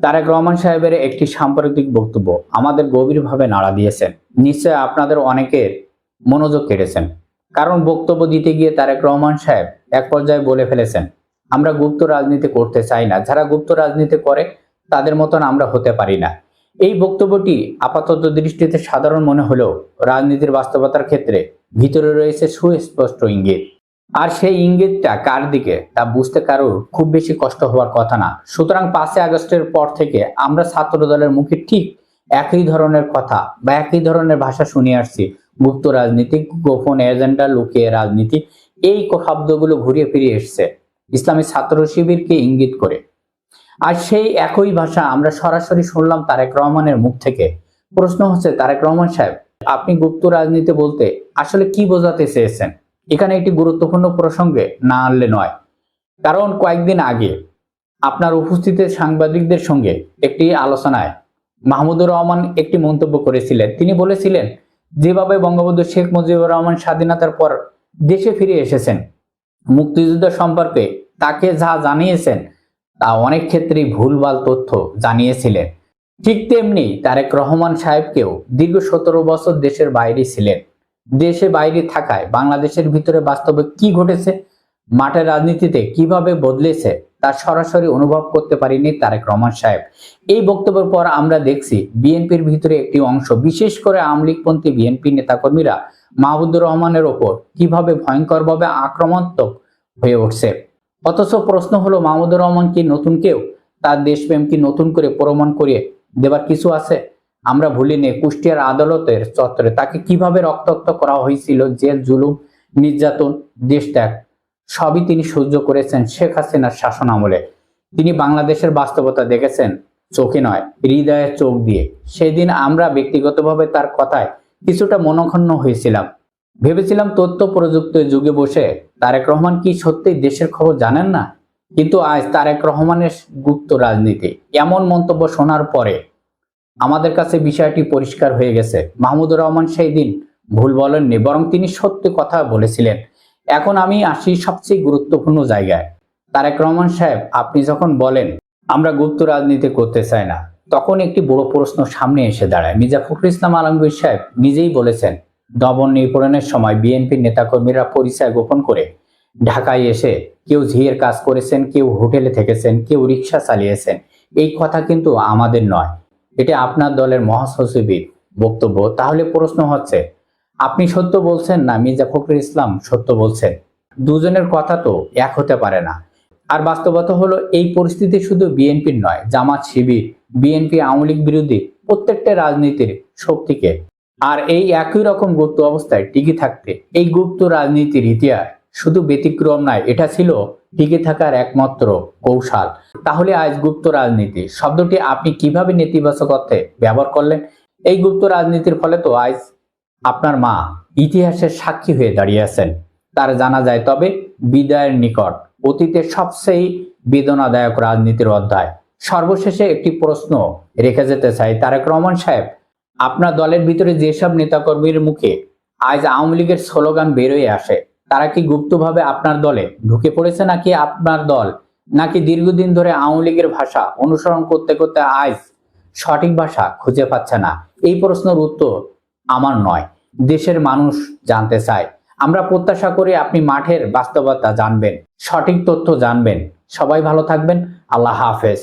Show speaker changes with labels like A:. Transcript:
A: তারেক রহমান সাহেবের একটি সাম্প্রতিক বক্তব্য আমাদের গভীরভাবে নাড়া দিয়েছেন। নিশ্চয় আপনাদের অনেকের মনোযোগ কেড়েছেন। কারণ বক্তব্য দিতে গিয়ে তারেক রহমান সাহেব এক পর্যায়ে বলে ফেলেছেন, আমরা গুপ্ত রাজনীতি করতে চাই না। যারা গুপ্ত রাজনীতি করে, তাদের মতন আমরা হতে পারি না। এই বক্তব্যটি আপাতত দৃষ্টিতে সাধারণ মনে হলেও রাজনীতির বাস্তবতার ক্ষেত্রে ভিতরে রয়েছে সুস্পষ্ট ইঙ্গিত। আর সেই ইঙ্গিতটা কার দিকে? তা বুঝতে কারোর খুব বেশি কষ্ট হওয়ার কথা না। সুতরাং পাঁচই আগস্টের পর থেকে আমরা ছাত্র দলের মুখে ঠিক একই ধরনের কথা বা একই ধরনের ভাষা শুনে আসছি। গুপ্ত রাজনীতি, গোপন এজেন্ডা লুকিয়ে রাজনীতি, এই শব্দগুলো ঘুরিয়ে ফিরিয়ে এসছে। ইসলামী ছাত্র শিবিরকে ইঙ্গিত করে। আর সেই একই ভাষা আমরা সরাসরি শুনলাম তারেক রহমানের মুখ থেকে। প্রশ্ন হচ্ছে, তারেক রহমান সাহেব, আপনি গুপ্ত রাজনীতি বলতে আসলে কি বোঝাতে চেয়েছেন? এখানে একটি গুরুত্বপূর্ণ প্রসঙ্গে না আনলে নয়। কারণ কয়েকদিন আগে আপনার উপস্থিতিতে সাংবাদিকদের সঙ্গে একটি আলোচনায় মাহমুদুর রহমান একটি মন্তব্য করেছিলেন। তিনি বলেছিলেন, যেভাবে বঙ্গবন্ধু শেখ মুজিবুর রহমান স্বাধীনতার পর দেশে ফিরে এসেছেন, মুক্তিযুদ্ধ সম্পর্কে তাকে যা জানিয়েছেন, তা অনেক ক্ষেত্রেই ভুলভাল তথ্য জানিয়েছিলেন। ঠিক তেমনি তারেক রহমান সাহেবকেও দীর্ঘ সতেরো বছর দেশের বাইরে ছিলেন। দেশে বাইরে থাকায় বাংলাদেশের ভিতরে বাস্তবে কি ঘটেছে, মাঠের রাজনীতিতে কীভাবে বদলেছে, তা সরাসরি অনুভব করতে পারিনি তারেক রহমান সাহেব। এই বক্তব্যের পর আমরা দেখছি বিএনপির ভিতরে একটি অংশ, বিশেষ করে আমলিকপন্থী বিএনপি নেতাকর্মীরা মাহবুদুর রহমানের ওপর কীভাবে ভয়ঙ্করভাবে আক্রমণাত্মক হয়ে উঠছে। অথচ প্রশ্ন হলো মাহমুদুর রহমান কি নতুন কেউ? তার দেশপ্রেম কি নতুন করে প্রমাণ করিয়ে দেবার কিছু আছে? আমরা ভুলি ভুলিনি কুষ্টিয়ার আদালতের চত্বরে তাকে কীভাবে রক্তাক্ত করা হয়েছিল জেল, জুলুম, নির্যাতন, দেশ ত্যাগ, সবই তিনি সহ্য করেছেন শেখ হাসিনার শাসন আমলে। তিনি বাংলাদেশের বাস্তবতা দেখেছেন, চোখে নয় হৃদয়ের চোখ দিয়ে। সেদিন আমরা ব্যক্তিগতভাবে তার কথায় কিছুটা মনক্ষণ্ণ হয়েছিলাম। ভেবেছিলাম তথ্য প্রযুক্তির যুগে বসে তারেক রহমান কি সত্যি দেশের খবর জানেন না? কিন্তু আজ তারেক রহমানের গুপ্ত রাজনীতি, এমন মন্তব্য শোনার পরে আমাদের কাছে বিষয়টি পরিষ্কার হয়ে গেছে। মাহমুদুর রহমান সেই দিন ভুল বলেননি, বরং তিনি সত্যি কথা বলেছিলেন। এখন আমি আসি সবচেয়ে গুরুত্বপূর্ণ জায়গায়। তারেক রহমান সাহেব, আপনি যখন বলেন, আমরা গুপ্ত রাজনীতি করতে চাই না, তখন একটি বড় প্রশ্ন সামনে এসে দাঁড়ায়। মির্জা ফখরুল ইসলাম আলমগীর সাহেব নিজেই বলেছেন, দমন নিপীড়নের সময় বিএনপির নেতাকর্মীরা পরিচয় গোপন করে ঢাকায় এসে কেউ ঝিয়ের কাজ করেছেন, কেউ হোটেলে থেকেছেন, কেউ রিক্সা চালিয়েছেন। এই কথা কিন্তু আমাদের নয়। এটা আপনার দলের মহাসচিবের বক্তব্য। তাহলে প্রশ্ন হচ্ছে, আপনি সত্য বলছেন না মির্জা ফখরুল ইসলাম সত্য বলছেন? দুজনের কথা তো এক হতে পারে না। আর বাস্তবতা হলো, এই পরিস্থিতি শুধু বিএনপির নয়, জামাত শিবির, বিএনপি আওয়ামী লীগ বিরোধী প্রত্যেকটা রাজনীতির শক্তিকে। আর এই একই রকম গুপ্ত অবস্থায় টিকে থাকতে, এই গুপ্ত রাজনীতির ইতিহাস শুধু ব্যতিক্রম নয়, এটা ছিল টিকে থাকার একমাত্র কৌশল। তাহলে আজ গুপ্ত রাজনীতি, শব্দটি আপনি কীভাবে নেতিবাচক অর্থে ব্যবহার করলেন? এই গুপ্ত রাজনীতির ফলে তো আজ আপনার মা ইতিহাসের সাক্ষী হয়ে দাঁড়িয়ে আছেন। তার জানা যায়, তবে বিদায়ের নিকট অতীতের সবচেয়ে বেদনাদায়ক রাজনীতির অধ্যায়। সর্বশেষে একটি প্রশ্ন রেখে যেতে চাই, তারেক রহমান সাহেব, আপনার দলের ভিতরে যেসব নেতাকর্মীর মুখে আজ আওয়ামী লীগের স্লোগান বেরোয় আসে তারা কি গুপ্তভাবে আপনার দলে ঢুকে পড়েছে নাকি আপনার দল? নাকি দীর্ঘদিন ধরে আওয়ামী লীগের ভাষা অনুসরণ করতে করতে আজ সঠিক ভাষা খুঁজে পাচ্ছে না? এই প্রশ্নের উত্তর আমার নয়। দেশের মানুষ জানতে চায়। আমরা প্রত্যাশা করি আপনি মাঠের বাস্তবতা জানবেন, সঠিক তথ্য জানবেন। সবাই ভালো থাকবেন। আল্লাহ হাফেজ।